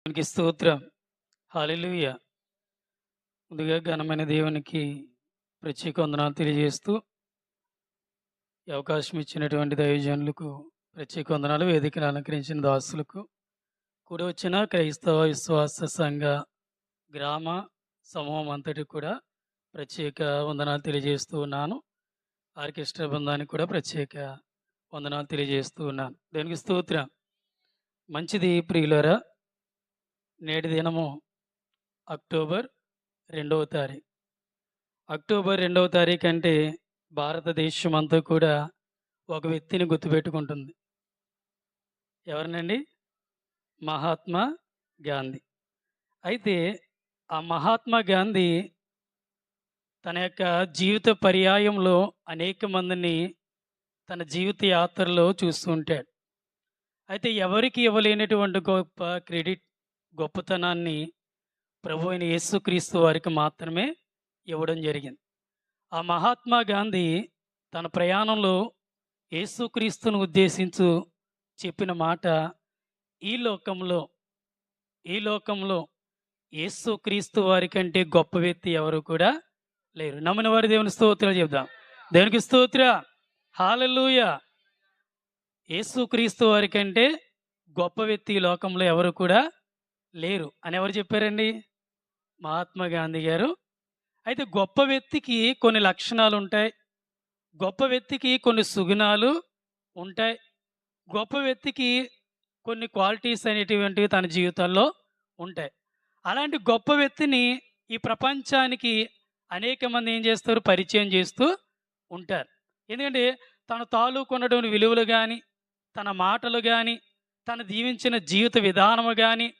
దేవునికి స్తోత్రం. హాలిలుయ ముందుగా ఘనమైన దేవునికి ప్రత్యేక వందనాలు తెలియజేస్తూ ఈ అవకాశం ఇచ్చినటువంటి దైవజనులకు ప్రత్యేక వందనాలు వేదికను అలంకరించిన దాసులకు కూడి వచ్చిన క్రైస్తవ విశ్వాస సంఘ గ్రామ సమూహం అంతటి కూడా ప్రత్యేక వందనాలు తెలియజేస్తూ ఉన్నాను. ఆర్కెస్ట్రా బృందానికి కూడా ప్రత్యేక వందనాలు తెలియజేస్తూ ఉన్నాను. దేనికి స్తోత్రం. మంచిది ప్రియులరా నేటి దినము అక్టోబర్ రెండవ తారీఖు. అక్టోబర్ రెండవ తారీఖు అంటే భారతదేశం అంతా కూడా ఒక వ్యక్తిని గుర్తుపెట్టుకుంటుంది. ఎవరినండి? మహాత్మా గాంధీ. అయితే ఆ మహాత్మా గాంధీ తన యొక్క జీవిత పర్యాయంలో అనేక మందిని తన జీవిత యాత్రలో చూస్తూ ఉంటాడు. అయితే ఎవరికి ఇవ్వలేనటువంటి గొప్ప క్రెడిట్ గొప్పతనాన్ని ప్రభు అయిన యేసుక్రీస్తు వారికి మాత్రమే ఇవ్వడం జరిగింది. ఆ మహాత్మా గాంధీ తన ప్రయాణంలో యేసుక్రీస్తును ఉద్దేశించు చెప్పిన మాట ఈ లోకంలో ఈ లోకంలో యేసుక్రీస్తు వారి కంటే గొప్ప వ్యక్తి ఎవరు కూడా లేరు. నమ్మిన వారి దేవుని స్తోత్రాలు చెప్దాం దేవునికి స్తోత్ర. హాలూయ యేసుక్రీస్తు వారి కంటే గొప్ప వ్యక్తి ఈ లోకంలో ఎవరు కూడా లేరు అని ఎవరు చెప్పారండి? మహాత్మా గాంధీ గారు. అయితే గొప్ప వ్యక్తికి కొన్ని లక్షణాలు ఉంటాయి. గొప్ప వ్యక్తికి కొన్ని సుగుణాలు ఉంటాయి. గొప్ప వ్యక్తికి కొన్ని క్వాలిటీస్ అనేటువంటివి తన జీవితంలో ఉంటాయి. అలాంటి గొప్ప వ్యక్తిని ఈ ప్రపంచానికి అనేక మంది ఏం చేస్తారు? పరిచయం చేస్తూ ఉంటారు. ఎందుకంటే తన తాలూకు ఉన్నటువంటి విలువలు కానీ తన మాటలు కానీ తను జీవించిన జీవిత విధానము కానీ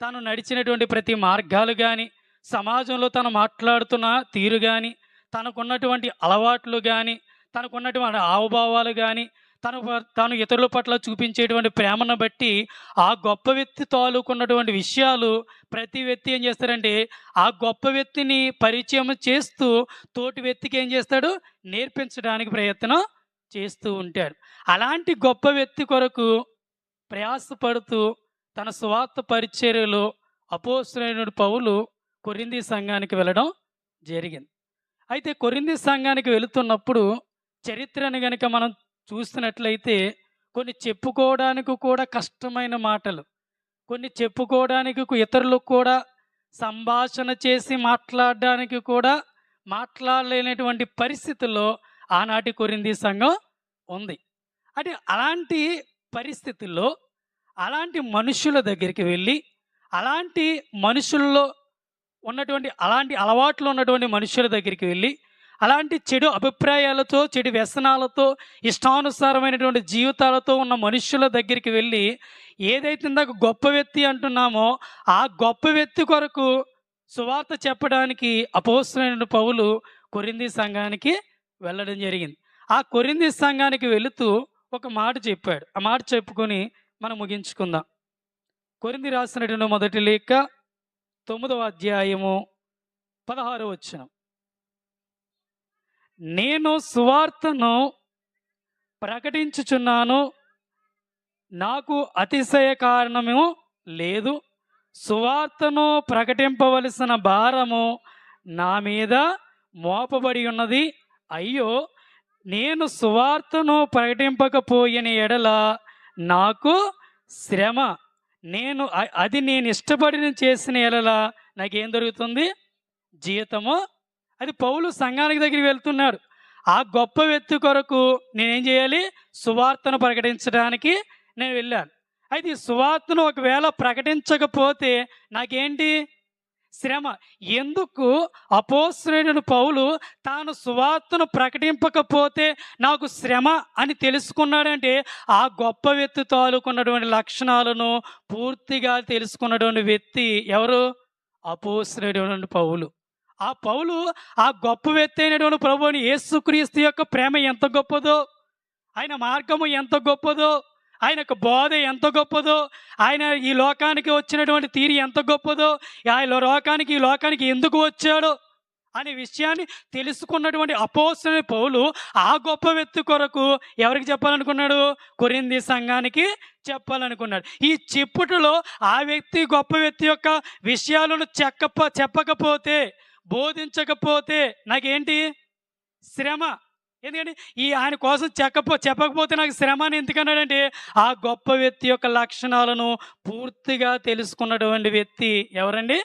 తను నడిచినటువంటి ప్రతి మార్గాలు కానీ సమాజంలో తను మాట్లాడుతున్న తీరు కానీ తనకున్నటువంటి అలవాట్లు కానీ తనకున్నటువంటి హావభావాలు కానీ తను తాను ఇతరుల పట్ల చూపించేటువంటి ప్రేమను బట్టి ఆ గొప్ప వ్యక్తి తాలూకున్నటువంటి విషయాలు ప్రతి వ్యక్తి ఏం చేస్తారంటే ఆ గొప్ప వ్యక్తిని పరిచయం చేస్తూ తోటి వ్యక్తికి ఏం చేస్తాడు? నేర్పించడానికి ప్రయత్నం చేస్తూ ఉంటాడు. అలాంటి గొప్ప వ్యక్తి కొరకు ప్రయాసపడుతూ తన స్వార్థ పరిచర్యలో అపోశ్రేణుడు పౌలు కొరింది సంఘానికి వెళ్ళడం జరిగింది. అయితే కొరింది సంఘానికి వెళుతున్నప్పుడు చరిత్రను గనుక మనం చూస్తున్నట్లయితే కొన్ని చెప్పుకోవడానికి కూడా కష్టమైన మాటలు కొన్ని చెప్పుకోవడానికి ఇతరులకు కూడా సంభాషణ చేసి మాట్లాడడానికి కూడా మాట్లాడలేనటువంటి పరిస్థితుల్లో ఆనాటి కొరింది సంఘం ఉంది. అంటే అలాంటి పరిస్థితుల్లో అలాంటి మనుషుల దగ్గరికి వెళ్ళి అలాంటి మనుషుల్లో ఉన్నటువంటి అలాంటి అలవాట్లు ఉన్నటువంటి మనుషుల దగ్గరికి వెళ్ళి అలాంటి చెడు అభిప్రాయాలతో చెడు వ్యసనాలతో ఇష్టానుసారమైనటువంటి జీవితాలతో ఉన్న మనుషుల దగ్గరికి వెళ్ళి ఏదైతే ఇందాక గొప్ప వ్యక్తి అంటున్నామో ఆ గొప్ప వ్యక్తి కొరకు సువార్త చెప్పడానికి అపోస్తులైన పౌలు కొరింది సంఘానికి వెళ్ళడం జరిగింది. ఆ కొరింది సంఘానికి వెళుతూ ఒక మాట చెప్పాడు. ఆ మాట చెప్పుకొని మనం ముగించుకుందాం. కొరింది రాసినటువంటి మొదటి లేఖ తొమ్మిదవ అధ్యాయము పదహారో వచ్చిన నేను సువార్తను ప్రకటించుచున్నాను నాకు అతిశయ కారణము లేదు. సువార్తను ప్రకటింపవలసిన భారము నా మీద మోపబడి ఉన్నది. అయ్యో నేను సువార్తను ప్రకటింపకపోయిన ఎడల నాకు శ్రమ. నేను అది నేను ఇష్టపడిన చేసిన ఎలలా నాకేం దొరుకుతుంది జీతము అది పౌలు సంఘానికి దగ్గరికి వెళ్తున్నాడు. ఆ గొప్ప వ్యక్తి కొరకు నేనేం చేయాలి? సువార్తను ప్రకటించడానికి నేను వెళ్ళాను. అయితే ఈ సువార్తను ఒకవేళ ప్రకటించకపోతే నాకేంటి? శ్రమ. ఎందుకు? అపోసరైన పౌలు తాను సువార్తను ప్రకటింపకపోతే నాకు శ్రమ అని తెలుసుకున్నాడంటే ఆ గొప్ప వ్యక్తి తాలూకున్నటువంటి లక్షణాలను పూర్తిగా తెలుసుకున్నటువంటి వ్యక్తి ఎవరు? అపోసరైనటువంటి పౌలు. ఆ పౌలు ఆ గొప్ప వ్యక్తి అయినటువంటి ప్రభువుని యేసుక్రీస్తు యొక్క ప్రేమ ఎంత గొప్పదో ఆయన మార్గము ఎంత గొప్పదో ఆయన యొక్క బోధ ఎంత గొప్పదో ఆయన ఈ లోకానికి వచ్చినటువంటి తీరి ఎంత గొప్పదో ఆయన లోకానికి ఈ లోకానికి ఎందుకు వచ్చాడో అనే విషయాన్ని తెలుసుకున్నటువంటి అపోసిన పౌలు ఆ గొప్ప వ్యక్తి కొరకు ఎవరికి చెప్పాలనుకున్నాడు? కొరింది సంఘానికి చెప్పాలనుకున్నాడు. ఈ చెప్పుటలో ఆ వ్యక్తి గొప్ప వ్యక్తి యొక్క విషయాలను చెక్కప చెప్పకపోతే బోధించకపోతే నాకేంటి? శ్రమ. ఎందుకంటే ఈ ఆయన కోసం చెప్పపో చెప్పకపోతే నాకు శ్రమ అని ఎందుకన్నాడంటే ఆ గొప్ప వ్యక్తి యొక్క లక్షణాలను పూర్తిగా తెలుసుకున్నటువంటి వ్యక్తి ఎవరండి?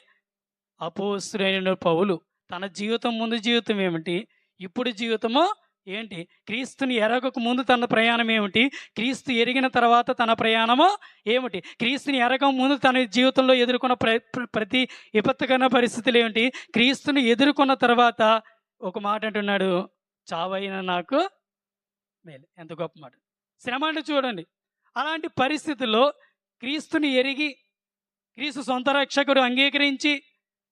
అపోస్తుడైన పౌలు. తన జీవితం ముందు జీవితం ఏమిటి? ఇప్పుడు జీవితము ఏంటి? క్రీస్తుని ఎరగక ముందు తన ప్రయాణం ఏమిటి? క్రీస్తు ఎరిగిన తర్వాత తన ప్రయాణము ఏమిటి? క్రీస్తుని ఎరగక ముందు తన జీవితంలో ఎదుర్కొన్న ప్ర- ప్రతి విపత్తుకరణ పరిస్థితులు ఏమిటి? క్రీస్తుని ఎదుర్కొన్న తర్వాత ఒక మాట అంటున్నాడు చావైన నాకు మేలు. ఎంత గొప్ప మాట. శ్రమ అంటే చూడండి అలాంటి పరిస్థితుల్లో క్రీస్తుని ఎరిగి క్రీస్తు సొంత రక్షకుడు అంగీకరించి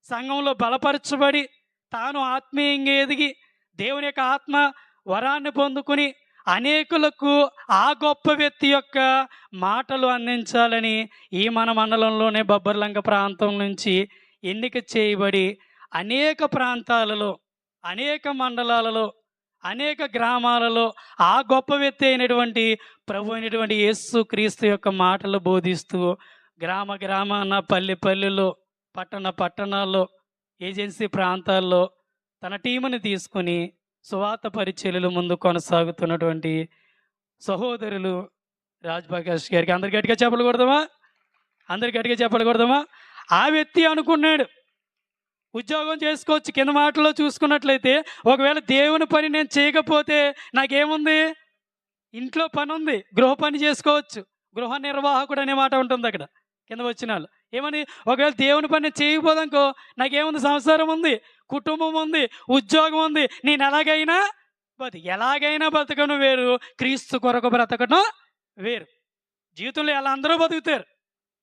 సంఘంలో బలపరచబడి తాను ఆత్మీయంగా ఎదిగి దేవుని యొక్క ఆత్మ వరాన్ని పొందుకుని అనేకులకు ఆ గొప్ప వ్యక్తి యొక్క మాటలు అందించాలని ఈ మన మండలంలోనే బొబ్బర్లంక ప్రాంతం నుంచి ఎన్నిక చేయబడి అనేక ప్రాంతాలలో అనేక మండలాలలో అనేక గ్రామాలలో ఆ గొప్ప వ్యక్తి అయినటువంటి ప్రభు అయినటువంటి యేసు క్రీస్తు యొక్క మాటలు బోధిస్తూ గ్రామ గ్రామాన పల్లె పల్లెలో పట్టణ పట్టణాల్లో ఏజెన్సీ ప్రాంతాల్లో తన టీముని తీసుకుని సువార్త పరిచర్యలు ముందు కొనసాగుతున్నటువంటి సహోదరులు రాజ్ ప్రకాష్ గారికి అందరికి గట్టిగా చెప్పలు కొడదామా? అందరి గట్టిగా చెప్పలు కొడదామా? ఆ వ్యక్తి అనుకున్నాడు. ఉద్యోగం చేసుకోవచ్చు కింద మాటలో చూసుకున్నట్లయితే ఒకవేళ దేవుని పని నేను చేయకపోతే నాకేముంది? ఇంట్లో పని ఉంది గృహ పని చేసుకోవచ్చు. గృహ నిర్వాహకుడు అనే మాట ఉంటుంది అక్కడ కింద వచ్చిన వాళ్ళు ఏమని? ఒకవేళ దేవుని పని చేయకపోదనుకో నాకేముంది? సంసారం ఉంది కుటుంబం ఉంది ఉద్యోగం ఉంది. నేను ఎలాగైనా బతి ఎలాగైనా బతకను వేరు. క్రీస్తు కొరకు బ్రతకడం వేరు. జీవితంలో ఎలా అందరూ బతుకుతారు?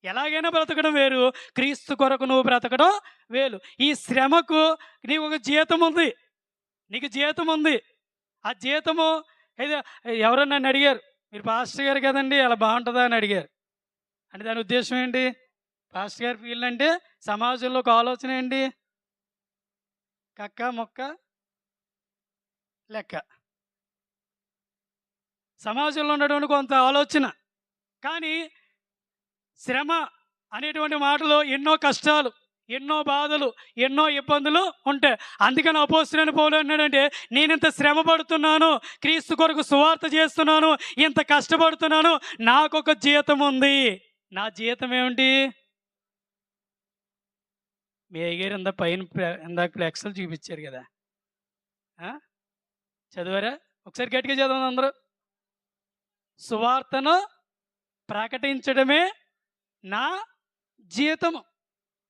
ఎలాగైనా బ్రతకడం వేరు. క్రీస్తు కొరకు నువ్వు బ్రతకడం వేలు. ఈ శ్రమకు నీకు ఒక జీతం ఉంది. నీకు జీతం ఉంది. ఆ జీతము అయితే ఎవరో నన్ను అడిగారు. మీరు పాస్టర్ గారు కదండి అలా బాగుంటుందా అని అడిగారు. అంటే దాని ఉద్దేశం ఏంటి? పాస్టర్ గారి ఫీల్డ్ అంటే సమాజంలో ఒక ఆలోచన ఏంటి? కక్క మొక్క లెక్క. సమాజంలో ఉన్నటువంటి కొంత ఆలోచన. కానీ శ్రమ అనేటువంటి మాటలో ఎన్నో కష్టాలు ఎన్నో బాధలు ఎన్నో ఇబ్బందులు ఉంటాయి. అందుకని అపోస్తున్న పౌలు అన్నాడంటే నేను ఇంత శ్రమ పడుతున్నాను క్రీస్తు కొరకు సువార్త చేస్తున్నాను ఇంత కష్టపడుతున్నాను నాకొక జీతం ఉంది. నా జీతం ఏమిటి? మీ అయ్యగారు ఇంత పైన ఇందాక ఫ్లెక్స్లు చూపించారు కదా. చదివారా? ఒకసారి గట్టిగా చదవండి అందరూ. సువార్తను ప్రకటించడమే నా జీతము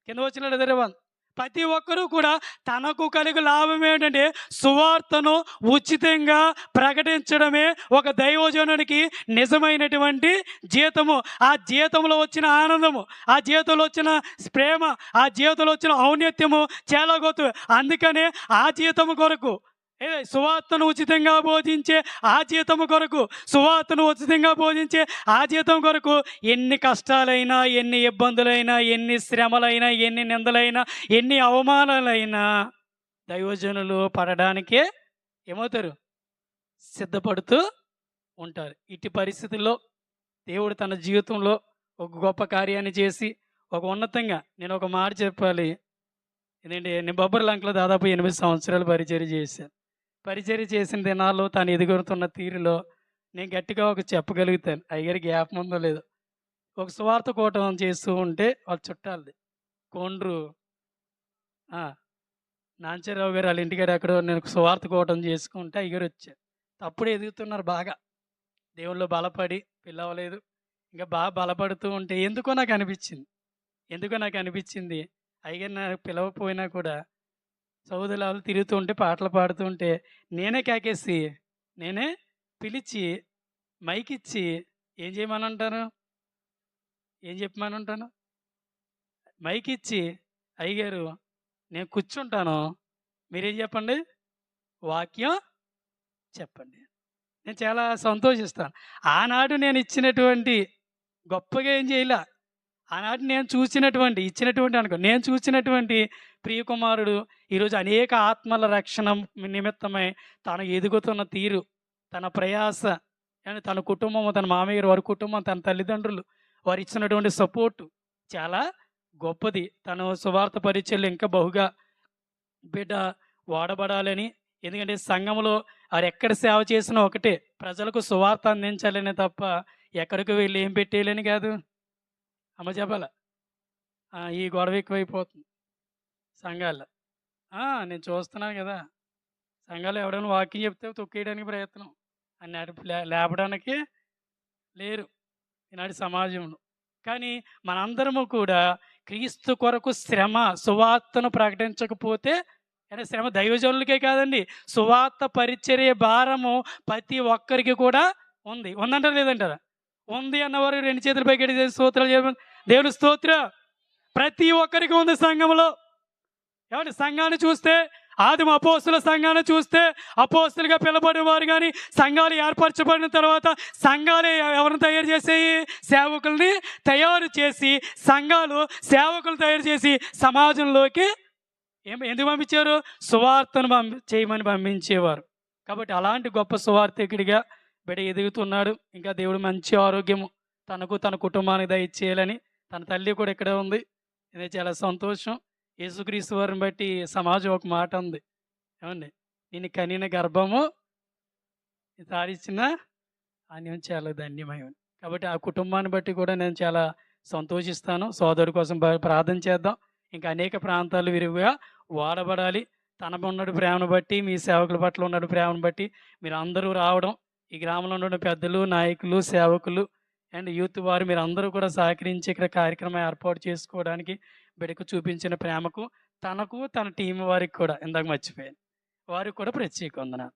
కింద వచ్చిన తెరవాలి ప్రతి ఒక్కరూ కూడా తనకు కలిగే లాభం ఏంటంటే సువార్తను ఉచితంగా ప్రకటించడమే ఒక దైవజనునికి నిజమైనటువంటి జీతము. ఆ జీతంలో వచ్చిన ఆనందము ఆ జీతంలో వచ్చిన ప్రేమ ఆ జీతంలో వచ్చిన ఔన్నత్యము చాలా గొప్ప అందుకనే ఆ జీతము కొరకు సువార్తను ఉచితంగా బోధించే ఆ జీతము కొరకు సువార్తను ఉచితంగా బోధించే ఆ జీతం కొరకు ఎన్ని కష్టాలైనా ఎన్ని ఇబ్బందులైనా ఎన్ని శ్రమలైనా ఎన్ని నిందలైనా ఎన్ని అవమానాలైనా దైవజనులు పడడానికే ఏమవుతారు? సిద్ధపడుతూ ఉంటారు. ఇట్టి పరిస్థితుల్లో దేవుడు తన జీవితంలో ఒక గొప్ప కార్యాన్ని చేసి ఒక ఉన్నతంగా నేను ఒక మాట చెప్పాలి. ఎందుకంటే నేను బొబ్బర్ లంకలో దాదాపు ఎనిమిది సంవత్సరాలు పరిచయం చేశాను. పరిచర్య చేసిన దినాల్లో తాను ఎదుగుతున్న తీరులో నేను గట్టిగా ఒక చెప్పగలుగుతాను. అయ్యగారి జ్ఞాపం ఉందో లేదో. ఒక స్వార్థ కూటం చేస్తూ ఉంటే వాళ్ళ చుట్టాలది. కొండ్రు నాంచారావు గారు వాళ్ళ ఇంటికాడ ఎక్కడో నేను స్వార్థ కూటం చేసుకుంటే అయ్యగారు వచ్చారు. తప్పుడు ఎదుగుతున్నారు బాగా. దేవుళ్ళు బలపడి పిల్లవలేదు ఇంకా బాగా బలపడుతూ ఉంటే ఎందుకో నాకు అనిపించింది. ఎందుకో నాకు అనిపించింది? అయ్యగారు నాకు పిలవపోయినా కూడా సౌదలాలు తిరుగుతూ ఉంటే పాటలు పాడుతూ ఉంటే నేనే కేకేసి నేనే పిలిచి మైక్ ఇచ్చి ఏం చేయమని అంటాను ఏం చెప్పమని ఉంటాను మైక్ ఇచ్చి అయ్యగారు నేను కూర్చుంటాను మీరేం చెప్పండి? వాక్యం చెప్పండి. నేను చాలా సంతోషిస్తాను. ఆనాడు నేను ఇచ్చినటువంటి గొప్పగా ఏం చేయలే. ఆనాటి నేను చూసినటువంటి ఇచ్చినటువంటి అనుకో నేను చూసినటువంటి ప్రియకుమారుడు ఈరోజు అనేక ఆత్మల రక్షణ నిమిత్తమై తను ఎదుగుతున్న తీరు తన ప్రయాస అని తన కుటుంబం తన మామయ్య గారు వారి కుటుంబం తన తల్లిదండ్రులు వారు ఇచ్చినటువంటి సపోర్టు చాలా గొప్పది. తను సువార్త పరిచయలు ఇంకా బహుగా బిడ్డ వాడబడాలని ఎందుకంటే సంఘంలో వారు ఎక్కడ సేవ చేసినా ఒకటే ప్రజలకు సువార్త అందించాలనే తప్ప ఎక్కడికి వెళ్ళి ఏం పెట్టేయాలని కాదు. అమ్మ చెప్పాల ఈ గొడవ ఎక్కువైపోతుంది సంఘాల్లో. నేను చూస్తున్నాను కదా సంఘాలు ఎవడైనా వాకింగ్ చెప్తే తొక్కేయడానికి ప్రయత్నం. అని లే- లేపడానికి లేరు ఈనాటి సమాజంలో. కానీ మనందరము కూడా క్రీస్తు కొరకు శ్రమ సువార్తను ప్రకటించకపోతే అంటే శ్రమ దైవజనులకే కాదండి సువార్త పరిచర్య భారము ప్రతి ఒక్కరికి కూడా ఉంది. ఉందంటారా లేదంటారా? ఉంది అన్నవారు. రెండు చేతులపై పైకి స్తోత్రాలు చెప్పండి. దేవుని స్తోత్ర. ప్రతి ఒక్కరికి ఉంది సంఘంలో ఏమంటే సంఘాన్ని చూస్తే ఆదిమ అపోస్తుల సంఘాన్ని చూస్తే అపోస్తులుగా పిలబడిన వారు కానీ సంఘాలు ఏర్పరచబడిన తర్వాత సంఘాలు ఎవరిని తయారు చేసేయి? సేవకుల్ని తయారు చేసి సంఘాలు సేవకులు తయారు చేసి సమాజంలోకి ఏం ఎందుకు పంపించారు? సువార్తను పంపి చేయమని పంపించేవారు. కాబట్టి అలాంటి గొప్ప సువార్థకుడిగా బిడ్డ ఎదుగుతున్నాడు. ఇంకా దేవుడు మంచి ఆరోగ్యము తనకు తన కుటుంబానికి దయచేయాలని తన తల్లి కూడా ఇక్కడే ఉంది. ఇది చాలా సంతోషం. యేసుక్రీస్తు వారిని బట్టి సమాజం ఒక మాట ఉంది. ఏమండి? నేను కనిన గర్భము తారిచిన అన్యం చాలా ధన్యమయం. కాబట్టి ఆ కుటుంబాన్ని బట్టి కూడా నేను చాలా సంతోషిస్తాను. సోదరు కోసం ప్రార్థన చేద్దాం. ఇంకా అనేక ప్రాంతాలు విరివిగా వాడబడాలి. తన ఉన్నడు ప్రేమను బట్టి మీ సేవకుల పట్ల ఉన్నటు ప్రేమను బట్టి మీరు అందరూ రావడం ఈ గ్రామంలో ఉన్న పెద్దలు నాయకులు సేవకులు అండ్ యూత్ వారు మీరు అందరూ కూడా సహకరించి ఇక్కడ కార్యక్రమం ఏర్పాటు చేసుకోవడానికి బిడకు చూపించిన ప్రేమకు తనకు తన టీం వారికి కూడా ఇందాక మర్చిపోయాను వారికి కూడా ప్రత్యేక వందనాలు.